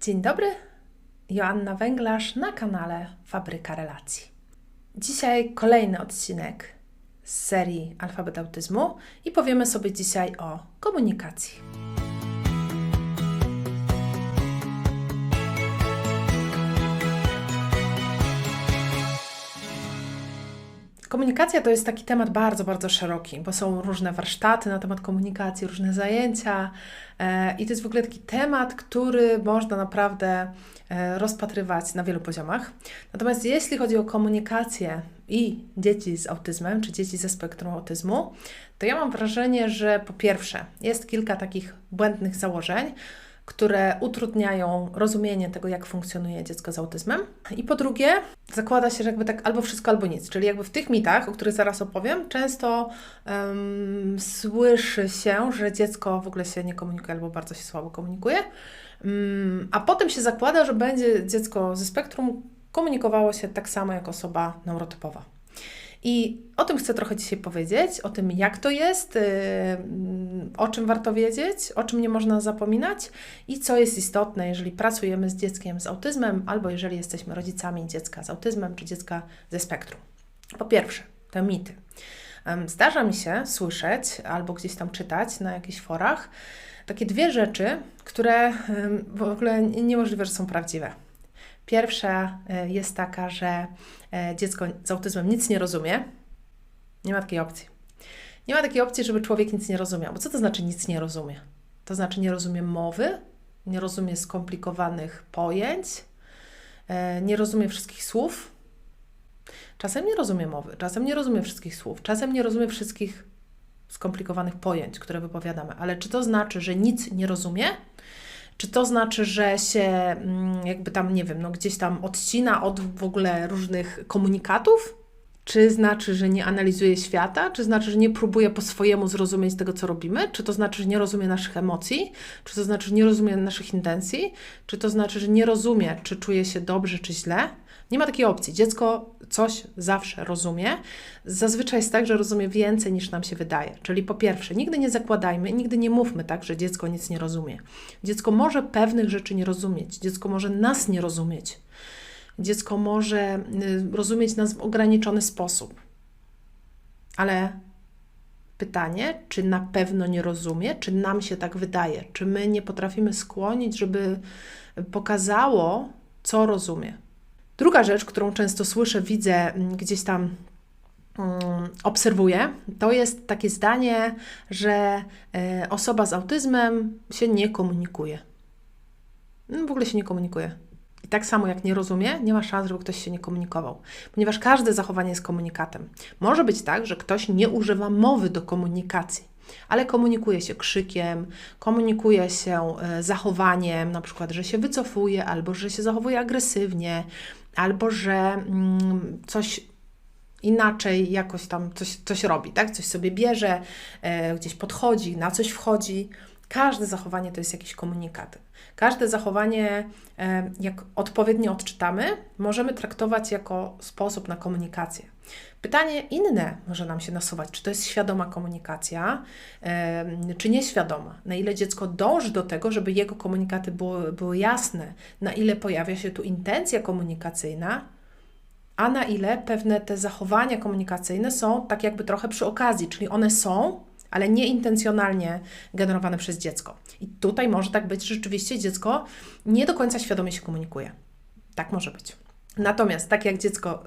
Dzień dobry, Joanna Węglarz na kanale Fabryka Relacji. Dzisiaj kolejny odcinek z serii Alfabet Autyzmu i powiemy sobie dzisiaj o komunikacji. Komunikacja to jest taki temat bardzo, bardzo szeroki, bo są różne warsztaty na temat komunikacji, różne zajęcia e, i to jest w ogóle taki temat, który można naprawdę e, rozpatrywać na wielu poziomach. Natomiast jeśli chodzi o komunikację i dzieci z autyzmem, czy dzieci ze spektrum autyzmu, to ja mam wrażenie, że po pierwsze jest kilka takich błędnych założeń, które utrudniają rozumienie tego, jak funkcjonuje dziecko z autyzmem. I po drugie, zakłada się, że jakby tak albo wszystko, albo nic. Czyli jakby w tych mitach, o których zaraz opowiem, często um, słyszy się, że dziecko w ogóle się nie komunikuje albo bardzo się słabo komunikuje. Um, a potem się zakłada, że będzie dziecko ze spektrum komunikowało się tak samo jak osoba neurotypowa. I o tym chcę trochę dzisiaj powiedzieć, o tym jak to jest, yy, o czym warto wiedzieć, o czym nie można zapominać i co jest istotne, jeżeli pracujemy z dzieckiem z autyzmem albo jeżeli jesteśmy rodzicami dziecka z autyzmem czy dziecka ze spektrum. Po pierwsze, te mity. Zdarza mi się słyszeć albo gdzieś tam czytać na jakichś forach takie dwie rzeczy, które w ogóle niemożliwe, że są prawdziwe. Pierwsza e, jest taka, że e, dziecko z autyzmem nic nie rozumie. Nie ma takiej opcji. Nie ma takiej opcji, żeby człowiek nic nie rozumiał. Bo co to znaczy nic nie rozumie? To znaczy nie rozumie mowy, nie rozumie skomplikowanych pojęć, e, nie rozumie wszystkich słów. Czasem nie rozumie mowy, czasem nie rozumie wszystkich słów, czasem nie rozumie wszystkich skomplikowanych pojęć, które wypowiadamy. Ale czy to znaczy, że nic nie rozumie? Czy to znaczy, że się mm, jakby tam, nie wiem, no gdzieś tam odcina od w ogóle różnych komunikatów? Czy znaczy, że nie analizuje świata? Czy znaczy, że nie próbuje po swojemu zrozumieć tego, co robimy? Czy to znaczy, że nie rozumie naszych emocji? Czy to znaczy, że nie rozumie naszych intencji? Czy to znaczy, że nie rozumie, czy czuje się dobrze, czy źle? Nie ma takiej opcji. Dziecko coś zawsze rozumie. Zazwyczaj jest tak, że rozumie więcej niż nam się wydaje. Czyli po pierwsze, nigdy nie zakładajmy, nigdy nie mówmy tak, że dziecko nic nie rozumie. Dziecko może pewnych rzeczy nie rozumieć, dziecko może nas nie rozumieć. Dziecko może y, rozumieć nas w ograniczony sposób. Ale pytanie, czy na pewno nie rozumie, czy nam się tak wydaje, czy my nie potrafimy skłonić, żeby pokazało, co rozumie. Druga rzecz, którą często słyszę, widzę mm, gdzieś tam mm, obserwuję, to jest takie zdanie, że e, osoba z autyzmem się nie komunikuje. No, w ogóle się nie komunikuje. I tak samo jak nie rozumie, nie ma szans, żeby ktoś się nie komunikował, ponieważ każde zachowanie jest komunikatem. Może być tak, że ktoś nie używa mowy do komunikacji, ale komunikuje się krzykiem, komunikuje się e, zachowaniem, na przykład, że się wycofuje albo że się zachowuje agresywnie, albo że mm, coś inaczej jakoś tam coś, coś robi, tak? Coś sobie bierze, e, gdzieś podchodzi, na coś wchodzi. Każde zachowanie to jest jakiś komunikat. Każde zachowanie, e, jak odpowiednio odczytamy, możemy traktować jako sposób na komunikację. Pytanie inne może nam się nasuwać, czy to jest świadoma komunikacja, czy nieświadoma. Na ile dziecko dąży do tego, żeby jego komunikaty były, były jasne, na ile pojawia się tu intencja komunikacyjna, a na ile pewne te zachowania komunikacyjne są tak jakby trochę przy okazji, czyli one są, ale nieintencjonalnie generowane przez dziecko. I tutaj może tak być, że rzeczywiście dziecko nie do końca świadomie się komunikuje. Tak może być. Natomiast tak jak dziecko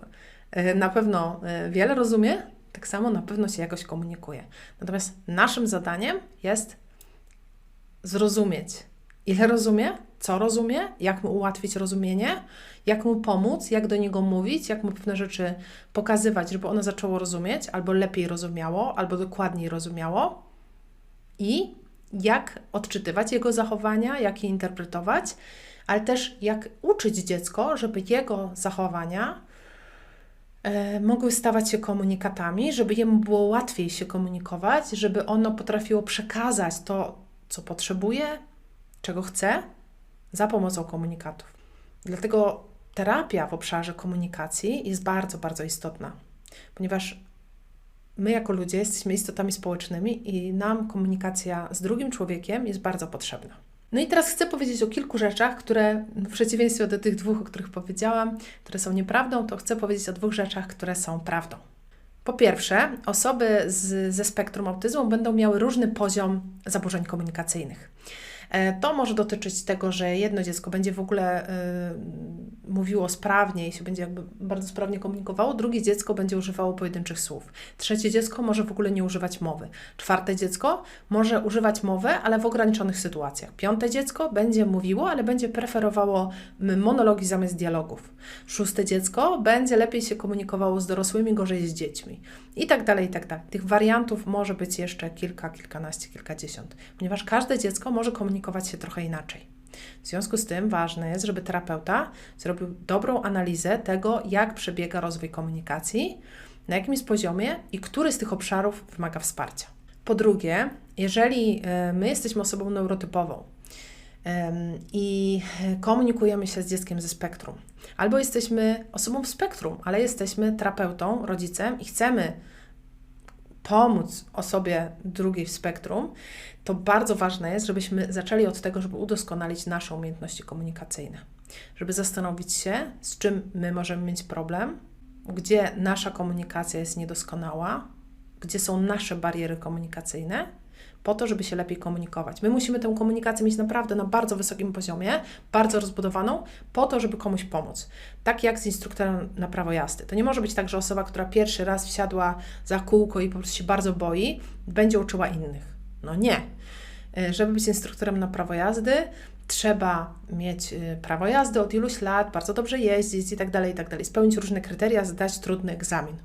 e, na pewno e, wiele rozumie, tak samo na pewno się jakoś komunikuje. Natomiast naszym zadaniem jest zrozumieć, ile rozumie, co rozumie, jak mu ułatwić rozumienie, jak mu pomóc, jak do niego mówić, jak mu pewne rzeczy pokazywać, żeby ono zaczęło rozumieć, albo lepiej rozumiało, albo dokładniej rozumiało. I jak odczytywać jego zachowania, jak je interpretować, ale też jak uczyć dziecko, żeby jego zachowania e, mogły stawać się komunikatami, żeby jemu było łatwiej się komunikować, żeby ono potrafiło przekazać to, co potrzebuje, czego chce, za pomocą komunikatów. Dlatego terapia w obszarze komunikacji jest bardzo, bardzo istotna, ponieważ my jako ludzie jesteśmy istotami społecznymi i nam komunikacja z drugim człowiekiem jest bardzo potrzebna. No i teraz chcę powiedzieć o kilku rzeczach, które w przeciwieństwie do tych dwóch, o których powiedziałam, które są nieprawdą, to chcę powiedzieć o dwóch rzeczach, które są prawdą. Po pierwsze, osoby z, ze spektrum autyzmu będą miały różny poziom zaburzeń komunikacyjnych. E, to może dotyczyć tego, że jedno dziecko będzie w ogóle y, mówiło sprawnie i się będzie jakby bardzo sprawnie komunikowało, drugie dziecko będzie używało pojedynczych słów. Trzecie dziecko może w ogóle nie używać mowy. Czwarte dziecko może używać mowy, ale w ograniczonych sytuacjach. Piąte dziecko będzie mówiło, ale będzie preferowało monologi zamiast dialogów. Szóste dziecko będzie lepiej się komunikowało z dorosłymi, gorzej z dziećmi. I tak dalej, i tak dalej. Tych wariantów może być jeszcze kilka, kilkanaście, kilkadziesiąt, ponieważ każde dziecko może komunikować się trochę inaczej. W związku z tym ważne jest, żeby terapeuta zrobił dobrą analizę tego, jak przebiega rozwój komunikacji, na jakim jest poziomie i który z tych obszarów wymaga wsparcia. Po drugie, jeżeli e, my jesteśmy osobą neurotypową, i komunikujemy się z dzieckiem ze spektrum. Albo jesteśmy osobą w spektrum, ale jesteśmy terapeutą, rodzicem i chcemy pomóc osobie drugiej w spektrum, to bardzo ważne jest, żebyśmy zaczęli od tego, żeby udoskonalić nasze umiejętności komunikacyjne. Żeby zastanowić się, z czym my możemy mieć problem, gdzie nasza komunikacja jest niedoskonała, gdzie są nasze bariery komunikacyjne po to, żeby się lepiej komunikować. My musimy tę komunikację mieć naprawdę na bardzo wysokim poziomie, bardzo rozbudowaną, po to, żeby komuś pomóc. Tak jak z instruktorem na prawo jazdy. To nie może być tak, że osoba, która pierwszy raz wsiadła za kółko i po prostu się bardzo boi, będzie uczyła innych. No nie. E, żeby być instruktorem na prawo jazdy, trzeba mieć e, prawo jazdy od iluś lat, bardzo dobrze jeździć i tak dalej, i tak dalej. Spełnić różne kryteria, zdać trudny egzamin.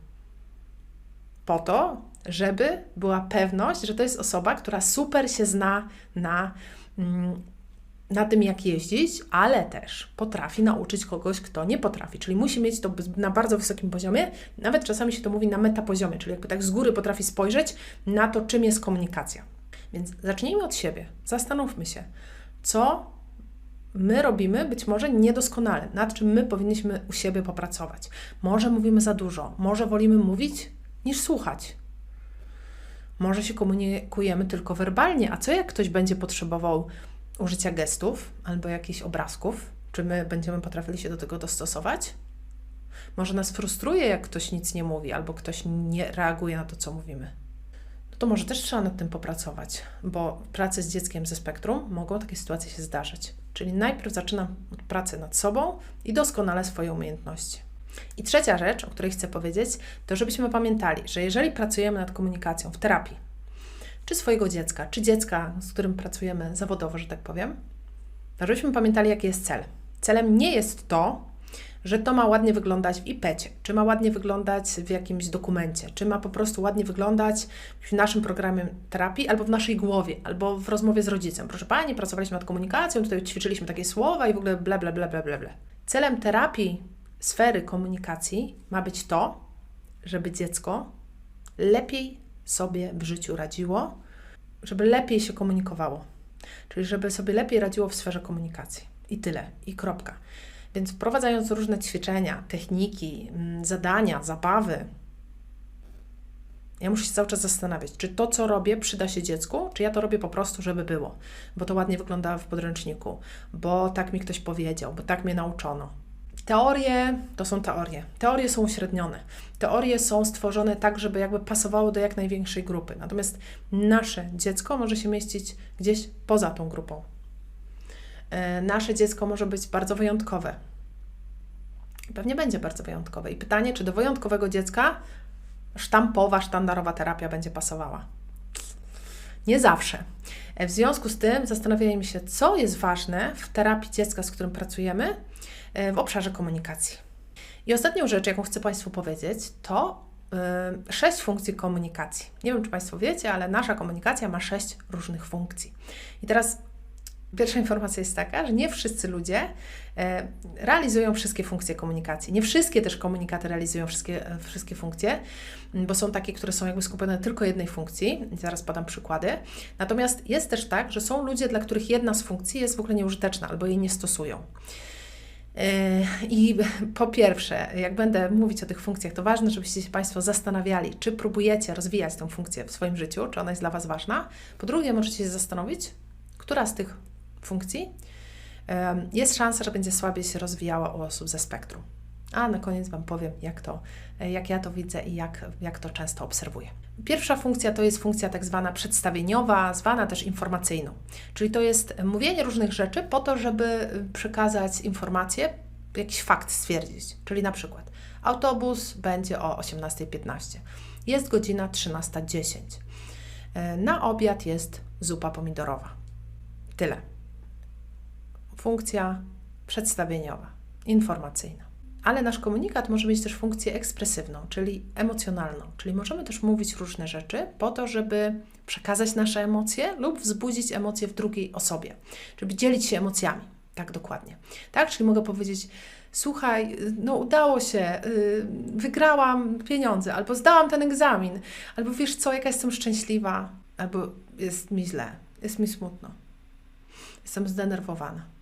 Po to, żeby była pewność, że to jest osoba, która super się zna na, mm, na tym, jak jeździć, ale też potrafi nauczyć kogoś, kto nie potrafi. Czyli musi mieć to na bardzo wysokim poziomie, nawet czasami się to mówi na metapoziomie, czyli jakby tak z góry potrafi spojrzeć na to, czym jest komunikacja. Więc zacznijmy od siebie, zastanówmy się, co my robimy być może niedoskonale, nad czym my powinniśmy u siebie popracować. Może mówimy za dużo, może wolimy mówić niż słuchać. Może się komunikujemy tylko werbalnie, a co jak ktoś będzie potrzebował użycia gestów albo jakichś obrazków? Czy my będziemy potrafili się do tego dostosować? Może nas frustruje, jak ktoś nic nie mówi albo ktoś nie reaguje na to, co mówimy. No to może też trzeba nad tym popracować, bo w pracy z dzieckiem ze spektrum mogą takie sytuacje się zdarzyć. Czyli najpierw zaczynam od pracy nad sobą i doskonale swoje umiejętności. I trzecia rzecz, o której chcę powiedzieć, to żebyśmy pamiętali, że jeżeli pracujemy nad komunikacją w terapii, czy swojego dziecka, czy dziecka, z którym pracujemy zawodowo, że tak powiem, to żebyśmy pamiętali, jaki jest cel. Celem nie jest to, że to ma ładnie wyglądać w IPEC-ie, czy ma ładnie wyglądać w jakimś dokumencie, czy ma po prostu ładnie wyglądać w naszym programie terapii, albo w naszej głowie, albo w rozmowie z rodzicem. Proszę Pani, pracowaliśmy nad komunikacją, tutaj ćwiczyliśmy takie słowa i w ogóle bla, bla, bla, bla, bla. Celem terapii sfery komunikacji ma być to, żeby dziecko lepiej sobie w życiu radziło, żeby lepiej się komunikowało. Czyli żeby sobie lepiej radziło w sferze komunikacji. I tyle, i kropka. Więc wprowadzając różne ćwiczenia, techniki, mm, zadania, zabawy, ja muszę się cały czas zastanawiać, czy to, co robię, przyda się dziecku, czy ja to robię po prostu, żeby było, bo to ładnie wygląda w podręczniku, bo tak mi ktoś powiedział, bo tak mnie nauczono. Teorie to są teorie. Teorie są uśrednione. Teorie są stworzone tak, żeby jakby pasowało do jak największej grupy. Natomiast nasze dziecko może się mieścić gdzieś poza tą grupą. E, nasze dziecko może być bardzo wyjątkowe. Pewnie będzie bardzo wyjątkowe. I pytanie, czy do wyjątkowego dziecka sztampowa, sztandarowa terapia będzie pasowała? Nie zawsze. E, w związku z tym zastanawiajmy się, co jest ważne w terapii dziecka, z którym pracujemy, w obszarze komunikacji. I ostatnią rzecz, jaką chcę Państwu powiedzieć, to yy, sześć funkcji komunikacji. Nie wiem, czy Państwo wiecie, ale nasza komunikacja ma sześć różnych funkcji. I teraz Pierwsza informacja jest taka, że nie wszyscy ludzie e, realizują wszystkie funkcje komunikacji. Nie wszystkie też komunikaty realizują wszystkie, wszystkie funkcje, bo są takie, które są jakby skupione tylko jednej funkcji. Zaraz podam przykłady. Natomiast jest też tak, że są ludzie, dla których jedna z funkcji jest w ogóle nieużyteczna albo jej nie stosują. Yy, I po pierwsze, jak będę mówić o tych funkcjach, to ważne, żebyście się Państwo zastanawiali, czy próbujecie rozwijać tę funkcję w swoim życiu, czy ona jest dla Was ważna. Po drugie, możecie się zastanowić, która z tych funkcji, jest szansa, że będzie słabiej się rozwijała u osób ze spektrum. A na koniec Wam powiem, jak, to, jak ja to widzę i jak, jak to często obserwuję. Pierwsza funkcja to jest funkcja tak zwana przedstawieniowa, zwana też informacyjną. Czyli to jest mówienie różnych rzeczy po to, żeby przekazać informację, jakiś fakt stwierdzić. Czyli na przykład autobus będzie o 18.15, jest godzina 13.10, E, na obiad jest zupa pomidorowa. Tyle. Funkcja przedstawieniowa, informacyjna. Ale nasz komunikat może mieć też funkcję ekspresywną, czyli emocjonalną, czyli możemy też mówić różne rzeczy po to, żeby przekazać nasze emocje lub wzbudzić emocje w drugiej osobie, żeby dzielić się emocjami. Tak dokładnie. Tak, czyli mogę powiedzieć: Słuchaj, no udało się, yy, wygrałam pieniądze, albo zdałam ten egzamin, albo wiesz co, jaka jestem szczęśliwa, albo jest mi źle, jest mi smutno, jestem zdenerwowana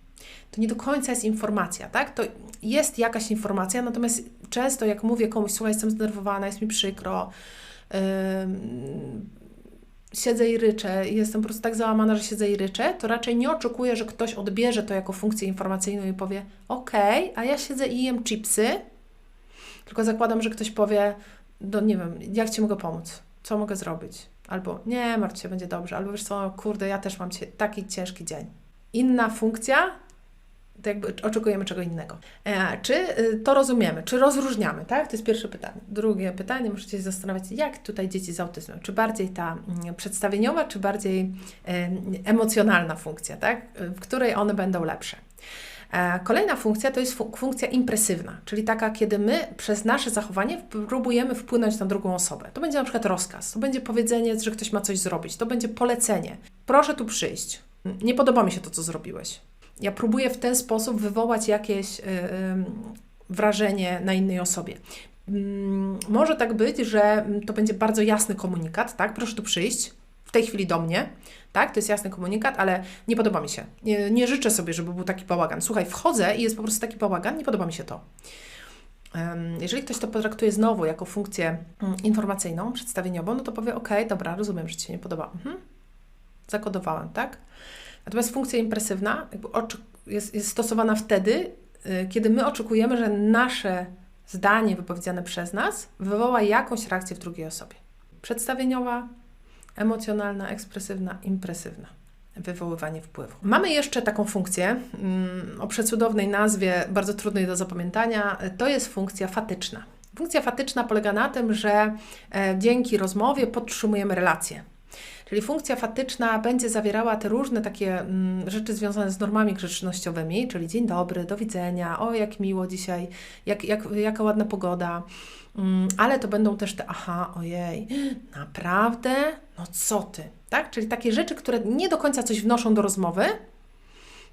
to nie do końca jest informacja, tak? To jest jakaś informacja, natomiast często jak mówię komuś, słuchaj, jestem zdenerwowana, jest mi przykro, yy, siedzę i ryczę, jestem po prostu tak załamana, że siedzę i ryczę, to raczej nie oczekuję, że ktoś odbierze to jako funkcję informacyjną i powie, okej, okay, a ja siedzę i jem chipsy, tylko zakładam, że ktoś powie, no nie wiem, jak Ci mogę pomóc? Co mogę zrobić? Albo nie, martw się, będzie dobrze. Albo wiesz co, kurde, ja też mam taki ciężki dzień. Inna funkcja to jakby oczekujemy czego innego. E, czy y, to rozumiemy, czy rozróżniamy, tak? To jest pierwsze pytanie. Drugie pytanie, możecie się zastanawiać, jak tutaj dzieci z autyzmem, czy bardziej ta mm, przedstawieniowa, czy bardziej e, emocjonalna funkcja, tak? W której one będą lepsze. E, kolejna funkcja to jest funkcja impresywna, czyli taka, kiedy my przez nasze zachowanie próbujemy wpłynąć na drugą osobę. To będzie na przykład rozkaz, to będzie powiedzenie, że ktoś ma coś zrobić, to będzie polecenie. Proszę tu przyjść. Nie podoba mi się to, co zrobiłeś ja próbuję w ten sposób wywołać jakieś y, wrażenie na innej osobie. Mm, może tak być, że to będzie bardzo jasny komunikat, tak? Proszę tu przyjść w tej chwili do mnie, tak? To jest jasny komunikat, ale nie podoba mi się. Nie, nie życzę sobie, żeby był taki bałagan. Słuchaj, wchodzę i jest po prostu taki bałagan, nie podoba mi się to. Jeżeli ktoś to potraktuje znowu jako funkcję mm, informacyjną, przedstawieniową, no to powie: OK, dobra, rozumiem, że Ci się nie podoba. Mhm. Zakodowałem, tak? Natomiast funkcja impresywna jest, jest stosowana wtedy, y, kiedy my oczekujemy, że nasze zdanie wypowiedziane przez nas wywoła jakąś reakcję w drugiej osobie. Przedstawieniowa, emocjonalna, ekspresywna, impresywna. Wywoływanie wpływu. Mamy jeszcze taką funkcję mm, o przecudownej nazwie, bardzo trudnej do zapamiętania. To jest funkcja fatyczna. Funkcja fatyczna polega na tym, że e, dzięki rozmowie podtrzymujemy relacje Czyli funkcja fatyczna będzie zawierała te różne takie mm, rzeczy związane z normami grzecznościowymi, czyli dzień dobry, do widzenia, o jak miło dzisiaj, jak, jak, jaka ładna pogoda. Mm, ale to będą też te, aha, ojej, naprawdę? No co ty? Tak? Czyli takie rzeczy, które nie do końca coś wnoszą do rozmowy,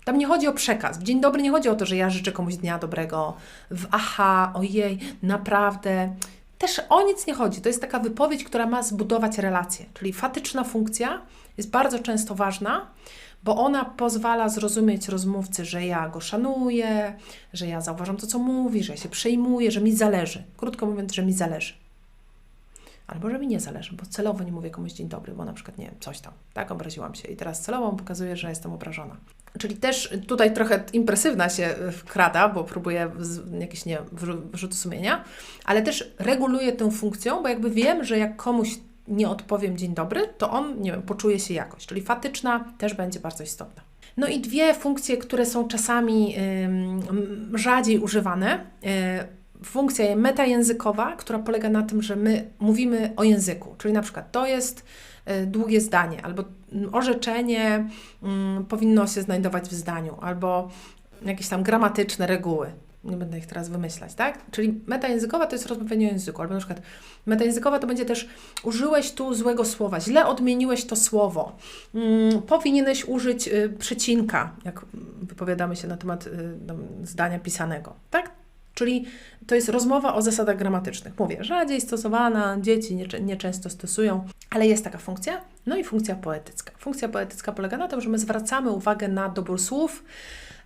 tam nie chodzi o przekaz. W dzień dobry nie chodzi o to, że ja życzę komuś dnia dobrego. W aha, ojej, naprawdę też o nic nie chodzi. To jest taka wypowiedź, która ma zbudować relacje. Czyli fatyczna funkcja jest bardzo często ważna, bo ona pozwala zrozumieć rozmówcy, że ja go szanuję, że ja zauważam to, co mówi, że ja się przejmuję, że mi zależy. Krótko mówiąc, że mi zależy. Albo że mi nie zależy, bo celowo nie mówię komuś dzień dobry, bo na przykład nie wiem, coś tam, tak, obraziłam się i teraz celowo pokazuję, że jestem obrażona. Czyli też tutaj trochę impresywna się wkrada, bo próbuję jakieś nie wyrzuty sumienia, ale też reguluję tę funkcją, bo jakby wiem, że jak komuś nie odpowiem dzień dobry, to on, nie wiem, poczuje się jakoś. Czyli fatyczna też będzie bardzo istotna. No i dwie funkcje, które są czasami ym, rzadziej używane. Yy, funkcja metajęzykowa, która polega na tym, że my mówimy o języku, czyli na przykład to jest długie zdanie, albo orzeczenie mm, powinno się znajdować w zdaniu, albo jakieś tam gramatyczne reguły. Nie będę ich teraz wymyślać, tak? Czyli metajęzykowa to jest rozmawianie o języku, albo na przykład metajęzykowa to będzie też użyłeś tu złego słowa, źle odmieniłeś to słowo, mm, powinieneś użyć y, przecinka, jak wypowiadamy się na temat y, zdania pisanego, tak? Czyli to jest rozmowa o zasadach gramatycznych. Mówię, rzadziej stosowana, dzieci nie, nieczęsto stosują, ale jest taka funkcja. No i funkcja poetycka. Funkcja poetycka polega na tym, że my zwracamy uwagę na dobór słów,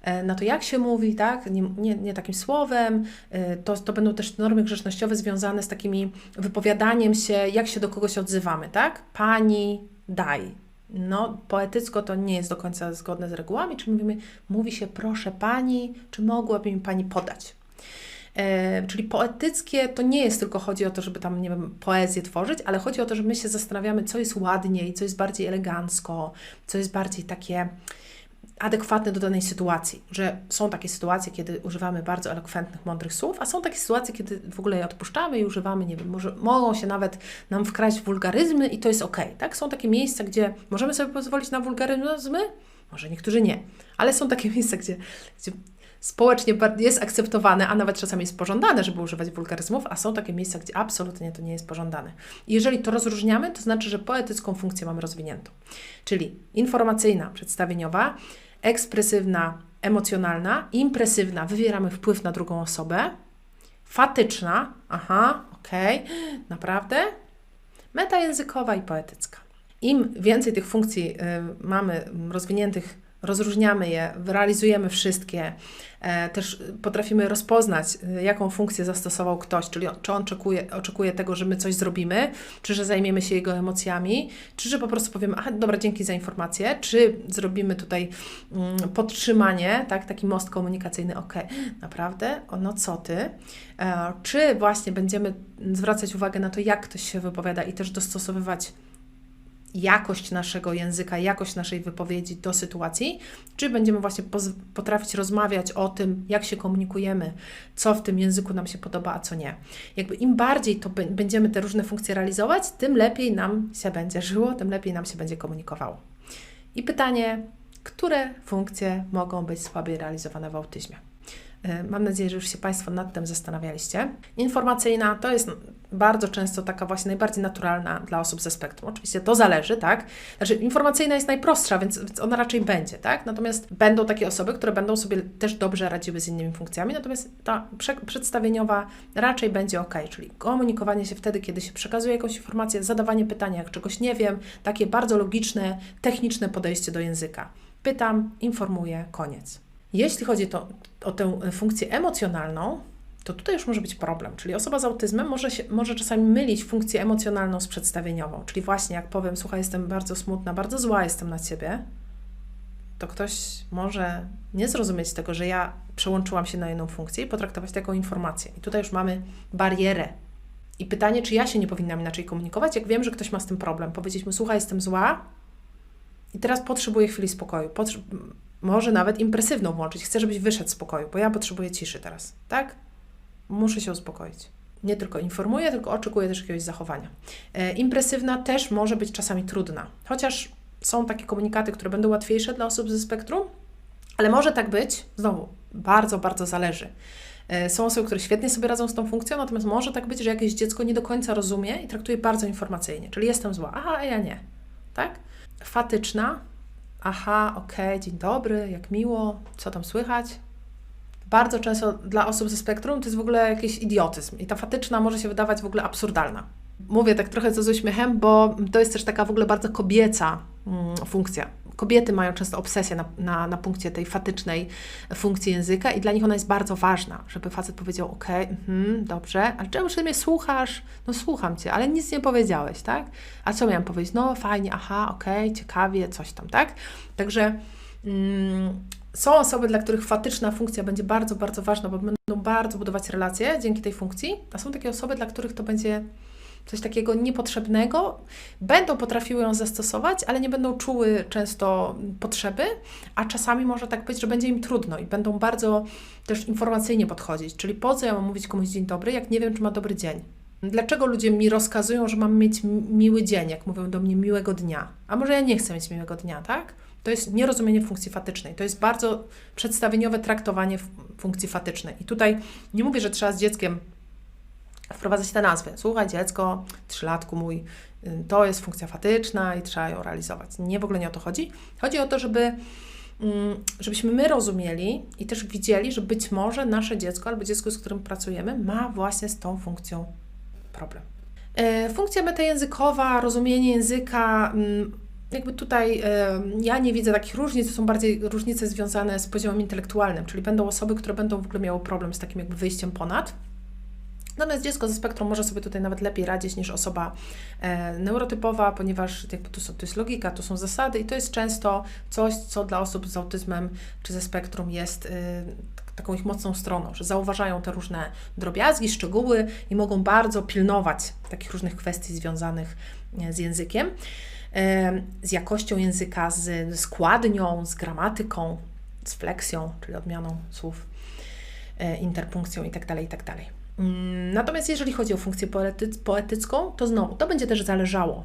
e, na to, jak się mówi, tak? nie, nie, nie takim słowem. E, to, to będą też normy grzecznościowe związane z takimi wypowiadaniem się, jak się do kogoś odzywamy, tak? Pani, daj, No, poetycko to nie jest do końca zgodne z regułami, czyli mówimy, mówi się proszę pani, czy mogłaby mi pani podać? E, czyli poetyckie to nie jest tylko chodzi o to, żeby tam, nie wiem, poezję tworzyć, ale chodzi o to, że my się zastanawiamy, co jest ładniej, co jest bardziej elegancko, co jest bardziej takie adekwatne do danej sytuacji, że są takie sytuacje, kiedy używamy bardzo elokwentnych, mądrych słów, a są takie sytuacje, kiedy w ogóle je odpuszczamy i używamy, nie wiem, może, mogą się nawet nam wkraść wulgaryzmy i to jest ok, tak? Są takie miejsca, gdzie możemy sobie pozwolić na wulgaryzmy, może niektórzy nie, ale są takie miejsca, gdzie, gdzie społecznie jest akceptowane, a nawet czasami jest pożądane, żeby używać wulgaryzmów, a są takie miejsca, gdzie absolutnie to nie jest pożądane. Jeżeli to rozróżniamy, to znaczy, że poetycką funkcję mamy rozwiniętą. Czyli informacyjna, przedstawieniowa, ekspresywna, emocjonalna, impresywna, wywieramy wpływ na drugą osobę, fatyczna, aha, okej, okay, naprawdę, metajęzykowa i poetycka. Im więcej tych funkcji y, mamy rozwiniętych rozróżniamy je, realizujemy wszystkie, e, też potrafimy rozpoznać, e, jaką funkcję zastosował ktoś, czyli czy on oczekuje, oczekuje tego, że my coś zrobimy, czy że zajmiemy się jego emocjami, czy że po prostu powiemy, aha, dobra, dzięki za informację, czy zrobimy tutaj mm, podtrzymanie, tak, taki most komunikacyjny, ok, naprawdę, o, no co ty, e, czy właśnie będziemy zwracać uwagę na to, jak ktoś się wypowiada i też dostosowywać jakość naszego języka, jakość naszej wypowiedzi do sytuacji, czy będziemy właśnie potrafić rozmawiać o tym, jak się komunikujemy, co w tym języku nam się podoba, a co nie. Jakby im bardziej to będziemy te różne funkcje realizować, tym lepiej nam się będzie żyło, tym lepiej nam się będzie komunikowało. I pytanie, które funkcje mogą być słabiej realizowane w autyzmie? E, mam nadzieję, że już się Państwo nad tym zastanawialiście. Informacyjna to jest bardzo często taka właśnie najbardziej naturalna dla osób ze spektrum. Oczywiście to zależy, tak? Znaczy, informacyjna jest najprostsza, więc, więc ona raczej będzie, tak? Natomiast będą takie osoby, które będą sobie też dobrze radziły z innymi funkcjami, natomiast ta prze przedstawieniowa raczej będzie ok, czyli komunikowanie się wtedy, kiedy się przekazuje jakąś informację, zadawanie pytania, jak czegoś nie wiem, takie bardzo logiczne, techniczne podejście do języka. Pytam, informuję, koniec. Jeśli chodzi to, o tę funkcję emocjonalną, to tutaj już może być problem. Czyli osoba z autyzmem może, się, może czasami mylić funkcję emocjonalną z przedstawieniową. Czyli właśnie jak powiem, słuchaj, jestem bardzo smutna, bardzo zła jestem na ciebie, to ktoś może nie zrozumieć tego, że ja przełączyłam się na jedną funkcję i potraktować to jako informację. I tutaj już mamy barierę. I pytanie, czy ja się nie powinnam inaczej komunikować, jak wiem, że ktoś ma z tym problem. Powiedzieć mu, słuchaj, jestem zła i teraz potrzebuję chwili spokoju. Potrze może nawet impresywną włączyć. Chcę, żebyś wyszedł z pokoju, bo ja potrzebuję ciszy teraz, tak? Muszę się uspokoić. Nie tylko informuję, tylko oczekuję też jakiegoś zachowania. E, impresywna też może być czasami trudna, chociaż są takie komunikaty, które będą łatwiejsze dla osób ze spektrum, ale może tak być, znowu, bardzo, bardzo zależy. E, są osoby, które świetnie sobie radzą z tą funkcją, natomiast może tak być, że jakieś dziecko nie do końca rozumie i traktuje bardzo informacyjnie, czyli jestem zła, a ja nie, tak? Fatyczna aha, okej, okay, dzień dobry, jak miło, co tam słychać. Bardzo często dla osób ze spektrum to jest w ogóle jakiś idiotyzm i ta fatyczna może się wydawać w ogóle absurdalna. Mówię tak trochę co z uśmiechem, bo to jest też taka w ogóle bardzo kobieca mm, funkcja kobiety mają często obsesję na, na, na punkcie tej fatycznej funkcji języka i dla nich ona jest bardzo ważna, żeby facet powiedział, ok, mm, dobrze, ale czemu mnie słuchasz? No słucham Cię, ale nic nie powiedziałeś, tak? A co miałam powiedzieć? No fajnie, aha, ok, ciekawie, coś tam, tak? Także mm, są osoby, dla których fatyczna funkcja będzie bardzo, bardzo ważna, bo będą bardzo budować relacje dzięki tej funkcji, a są takie osoby, dla których to będzie coś takiego niepotrzebnego, będą potrafiły ją zastosować, ale nie będą czuły często potrzeby, a czasami może tak być, że będzie im trudno i będą bardzo też informacyjnie podchodzić. Czyli po co ja mam mówić komuś dzień dobry, jak nie wiem, czy ma dobry dzień? Dlaczego ludzie mi rozkazują, że mam mieć miły dzień, jak mówią do mnie miłego dnia? A może ja nie chcę mieć miłego dnia, tak? To jest nierozumienie funkcji fatycznej. To jest bardzo przedstawieniowe traktowanie funkcji fatycznej. I tutaj nie mówię, że trzeba z dzieckiem wprowadzać te nazwy. Słuchaj, dziecko, trzylatku mój, y, to jest funkcja fatyczna i trzeba ją realizować. Nie, w ogóle nie o to chodzi. Chodzi o to, żeby, mm, żebyśmy my rozumieli i też widzieli, że być może nasze dziecko albo dziecko, z którym pracujemy, ma właśnie z tą funkcją problem. E, funkcja metajęzykowa, rozumienie języka, mm, jakby tutaj ja nie widzę takich różnic, to są bardziej różnice związane z poziomem intelektualnym, czyli będą osoby, które będą w ogóle miały problem z takim jakby wyjściem ponad Natomiast dziecko ze spektrum może sobie tutaj nawet lepiej radzić niż osoba e, neurotypowa, ponieważ jakby to, są, jest logika, to są zasady i to jest często coś, co dla osób z autyzmem czy ze spektrum jest e, taką ich mocną stroną, że zauważają te różne drobiazgi, szczegóły i mogą bardzo pilnować takich różnych kwestii związanych e, z językiem, e, z jakością języka, z składnią, z gramatyką, z fleksją, czyli odmianą słów, e, interpunkcją itd., itd. Mm, Natomiast jeżeli chodzi o funkcję poety- poetycką, to znowu to będzie też zależało.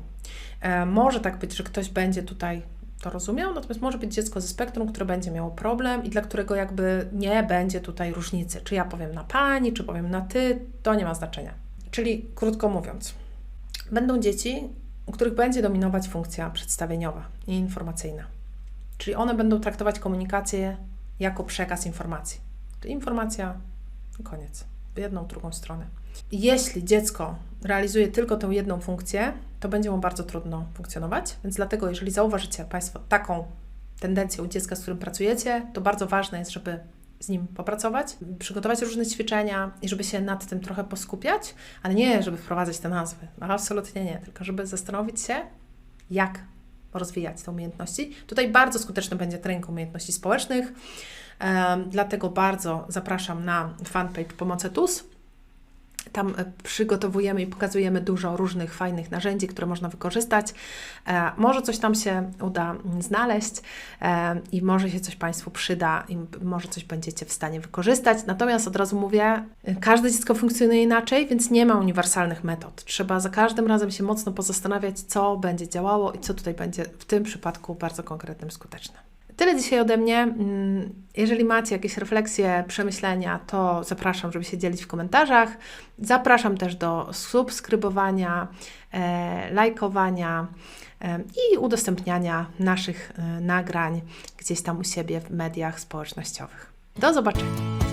E, może tak być, że ktoś będzie tutaj to rozumiał, natomiast może być dziecko ze spektrum, które będzie miało problem i dla którego jakby nie będzie tutaj różnicy. Czy ja powiem na pani, czy powiem na ty, to nie ma znaczenia. Czyli krótko mówiąc, będą dzieci, u których będzie dominować funkcja przedstawieniowa i informacyjna. Czyli one będą traktować komunikację jako przekaz informacji. Czyli informacja, koniec. W jedną, drugą stronę. Jeśli dziecko realizuje tylko tę jedną funkcję, to będzie mu bardzo trudno funkcjonować. Więc dlatego, jeżeli zauważycie Państwo taką tendencję u dziecka, z którym pracujecie, to bardzo ważne jest, żeby z nim popracować, przygotować różne ćwiczenia i żeby się nad tym trochę poskupiać, ale nie, żeby wprowadzać te nazwy. No, absolutnie nie, tylko żeby zastanowić się, jak rozwijać te umiejętności. Tutaj bardzo skuteczny będzie trening umiejętności społecznych, dlatego bardzo zapraszam na fanpage Pomocy TUS. Tam e, przygotowujemy i pokazujemy dużo różnych fajnych narzędzi, które można wykorzystać. E, może coś tam się uda mm, znaleźć i może się coś Państwu przyda i może coś będziecie w stanie wykorzystać. Natomiast od razu mówię, e, każde dziecko funkcjonuje inaczej, więc nie ma uniwersalnych metod. Trzeba za każdym razem się mocno pozastanawiać, co będzie działało i co tutaj będzie w tym przypadku bardzo konkretnym skuteczne. Tyle dzisiaj ode mnie. Mm, Jeżeli macie jakieś refleksje, przemyślenia, to zapraszam, żeby się dzielić w komentarzach. Zapraszam też do subskrybowania, e, lajkowania e, i udostępniania naszych e, nagrań gdzieś tam u siebie w mediach społecznościowych. Do zobaczenia.